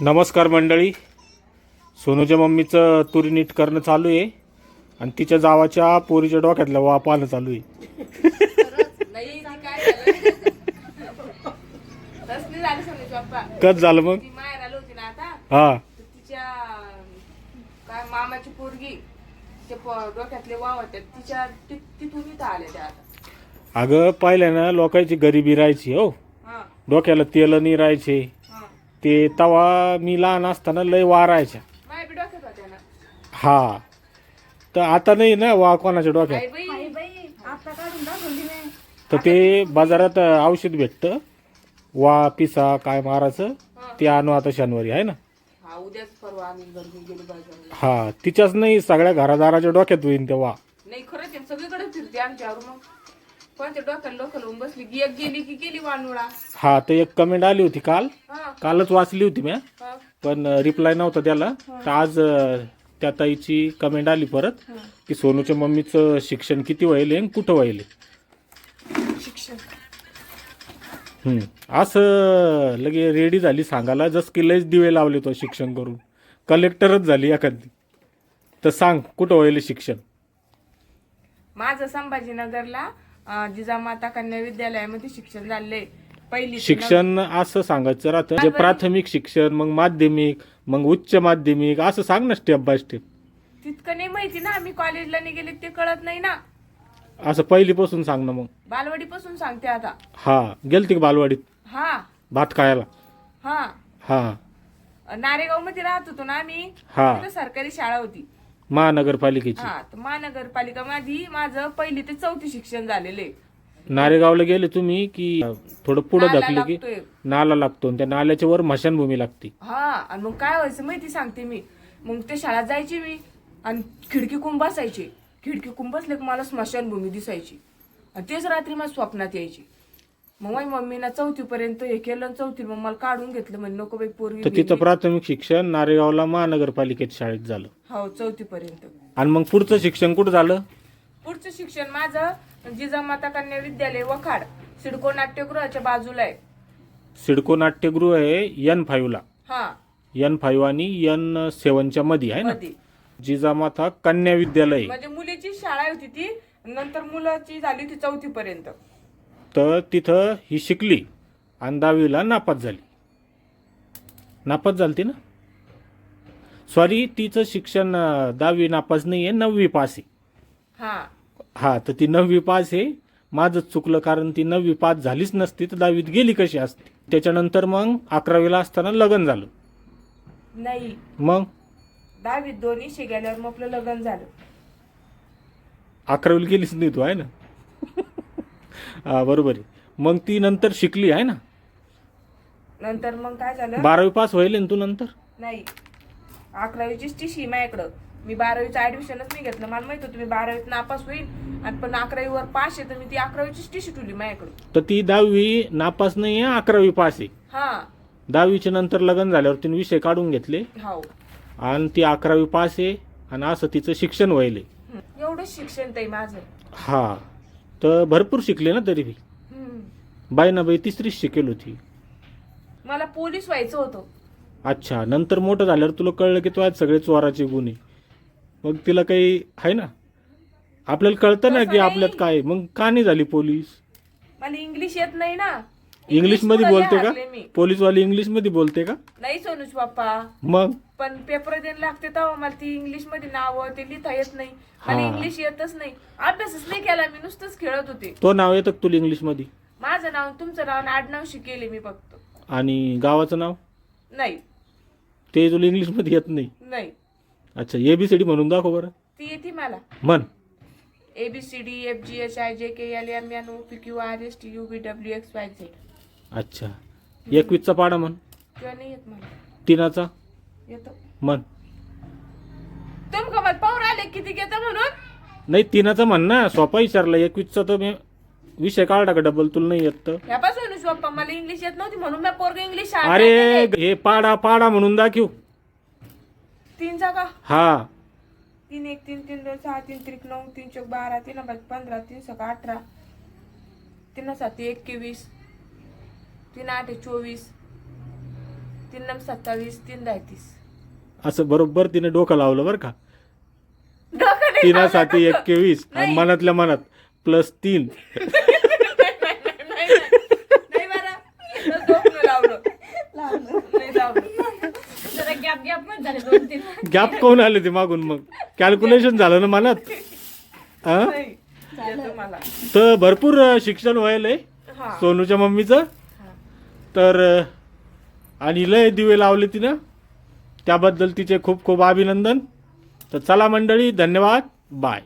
नमस्कार मंडळी. सोनूच्या मम्मीचं तुरी नीट करणं चालू आहे. आणि तिच्या जावाच्या पोरीच्या डोक्यातल्या वा पाहणं चालू आहे. कच झालं मग? आली हा. मामाची पोरगी डोक्यातले वाव होते तिच्या ति- तिथून इथं आले त्या आता अगं पाहिलं ना लोकांची गरिबी राहायची हो. डोक्याला तेल नाही राहायचे. ते तवा मी लहान असताना लय वारायच्या. हा. तर आता नाही ना वा कोणाच्या डोक्यात? तर ते बाजारात औषध भेटतं. वा पिसा काय मारायचं ते आणू आता शनिवारी आहे ना? हा उद्याच परवा आम्ही घरी गेलो बाजाराला हा तिच्याच नाही सगळ्या घरादाराच्या डोक्यात होईन तेव्हा नाही खरंच आहे, सगळीकडे फिरते आमच्यावर मग. कोणत्या डोक्याला लोक लावून बसली? गी- एक गेली की गेली वानुळा. हा तर एक कमेंट आली होती काल. हा. कालच वाचली होती मी हा. पण रिप्लाय नव्हता त्याला. तर आज अं, त्या ताईची कमेंट आली परत की सोनूच्या मम्मीचं शिक्षण किती व्हायले आणि कुठं व्हायले शिक्षण. हम्म. असं लगे रेडी झाली सांगायला जस की लयच दिवे लावले तो शिक्षण करून. कलेक्टरच झाली एखादी. तर सांग कुठं व्हायले शिक्षण? माझं संभाजीनगरला जिजामाता कन्या विद्यालयामध्ये शिक्षण झाले. पहिली शिक्षण असं सांगायचं राहतं. जे प्राथमिक शिक्षण मग माध्यमिक मग उच्च माध्यमिक असं सांग ना स्टेप बाय स्टेप. तितकं नाही माहिती ना. आम्ही कॉलेजला नाही गेले ते कळत नाही ना. असं पहिलीपासून सांग ना मग. बालवाडी पासून सांगते आता. हा गेलती का बालवाडीत? हा. भात खायला? हा. हा. नारेगावमध्ये राहत होतो ना आम्ही. हा. तिथं सरकारी शाळा होती. महानगरपालिकेची. हा तर महानगरपालिका माझी माझं पहिली ते चौथी शिक्षण झालेले नारेगावला गेले तुम्ही की थोडं पुढं नाला ढकले की लागतोय. नाला लागतो आणि त्या नाल्याच्या वर मशानभूमी लागते. हा आणि मग काय व्हायचं माहिती सांगते मी. मग ते शाळेत जायची मी आणि खिडकी कुंभ बसायची खिडकी कुंभ बसले की मला स्मशानभूमी दिसायची. आणि तेच रात्री माझ्या स्वप्नात यायची. मग मम्मीनं चौथी पर्यंत हे केलं आणि चौथी मग मला काढून घेतलं. म्हणजे नको बाई पोरगी तर तिथं प्राथमिक शिक्षण नारेगावला महानगरपालिकेत शाळेत झालं. हो चौथी पर्यंत आणि मग पुढचं शिक्षण कुठं झालं? पुढचं शिक्षण माझं जिजामाता कन्या विद्यालय वखाड सिडको नाट्यगृहाच्या बाजूला आहे. सिडको नाट्यगृह आहे एन फाईव्हला हा. एन फाईव्ह आणि एन सेवनच्या मध्ये आहे ना? मध्ये जिजामाता कन्या विद्यालय. म्हणजे मुलीची शाळा होती ती नंतर मुलाची झाली होती चौथी पर्यंत तर तिथं ही शिकली आणि दहावीला नापास झाली. नापास झाली ना? सॉरी तिचं शिक्षण अं, दहावी नापास नाही आहे नववी पास आहे. हा. हा तर ती नववी पास आहे. माझंच चुकलं कारण ती नववी पास झालीच नसती तर दहावीत गेली कशी असते? त्याच्यानंतर मग अकरावीला असताना लग्न झालं. नाही. मग? दहावीत दोन्ही शिकायल्यावर मग आपलं लग्न झालं. अकरावीला गेलीच नाही तू आहे ना? हा बरोबर आहे. मग ती नंतर शिकली आहे ना? नंतर मग काय झालं? बारावी पास व्हायले ना तू नंतर? नाही. अकरावीचीच टीशी माझ्याकडं. मी बारावीचं ऍडमिशनच नाही घेतलं. मला माहीत होतं मी बारावीत नापास होईल आणि पण अकरावीवर पास आहे तर मी ती अकरावीचीच टीशी ठेवली माझ्याकडं. तर ती दहावी नापास नाही आहे अकरावी पास आहे. हा. दहावीच्या नंतर लग्न झाल्यावर तिने विषय काढून घेतले. हो. आणि ती अकरावी पास आहे आणि असं तिचं शिक्षण व्हायले. एवढंच शिक्षण ते माझं. हा. तर भरपूर शिकले ना तरी बी. बाई ना बाई तिसरीच शिकेल होती. मला पोलीस व्हायचं होतं. अच्छा नंतर मोठं झाल्यावर तुला कळलं की तू आज सगळे चोराचे गुन्हे. मग तिला काही आहे ना? आपल्याला कळतं ना की. आपल्यात काय मग का नाही झाली पोलीस? मला इंग्लिश येत नाही ना. इंग्लिशमध्ये बोलते का? हारले मी. पोलीसवाली इंग्लिशमध्ये बोलते का? नाही सोनूच बाप्पा. मग? पण पेपर द्यायला लागते तेव्हा मला ती इंग्लिशमध्ये नाव ते लिहिता येत नाही. मला हा. इंग्लिश येतच नाही. अभ्यासच नाही केला मी नुसतंच खेळत होते. तो नाव येतं का तुला इंग्लिशमध्ये? माझं नाव तुमचं नाव आणि आडनाव शिकेले मी फक्त. आणि गावाचं नाव? नाही. ते तुला इंग्लिशमध्ये येत नाही. नाही. अच्छा एबीसीडी म्हणून दाखव बरं. ती येते मला. म्हण. A B C D F G H I J K L M N O P Q R S T U B W X Y Z अच्छा. एकवीसचा पाडा म्हण. किंवा नाही येत मला. तिनाचा. येतो. म्हण. तुम पाहून आले किती घेतं म्हणून? नाही तिनाचा म्हण ना. सोपा विचारला. एकवीसचा तर मी विषय काढला का? डबल तुला नाही येत तर. यापासून बाप्पा मला इंग्लिश येत नव्हती म्हणून मी पोरग इंग्लिश शाळेत अरे टाकलेले. हे पाडा पाडा म्हणून दाखव. तीनचा का हा. तीन एक तीन तीन दोन सहा तीन त्रिक नऊ तीन चौक बारा तीन पाच पंधरा तीन सका अठरा तीन सात एकवीस तीन आठ चोवीस तीन नम सत्तावीस तीन दहा तीस. असं बरोबर तिने डोकं लावलं बरं का? डोकं नाही तिना लावलं साठी डोकं. एकवीस. आणि नाही. मनातल्या मनात प्लस तीन नाही, नाही. नाही बरं. इथं डोकं नाही लावलं नाही लावलं जरा गॅप कोण आले ते मागून मग? कॅल्क्युलेशन झालं ना मनात? हा? तर भरपूर शिक्षण व्हायलंय. सोनूच्या मम्मीचं. तर आणि लय दिवे लावले तिनं. त्याबद्दल तिचे खूप खूप अभिनंदन. तर चला मंडळी धन्यवाद. बाय.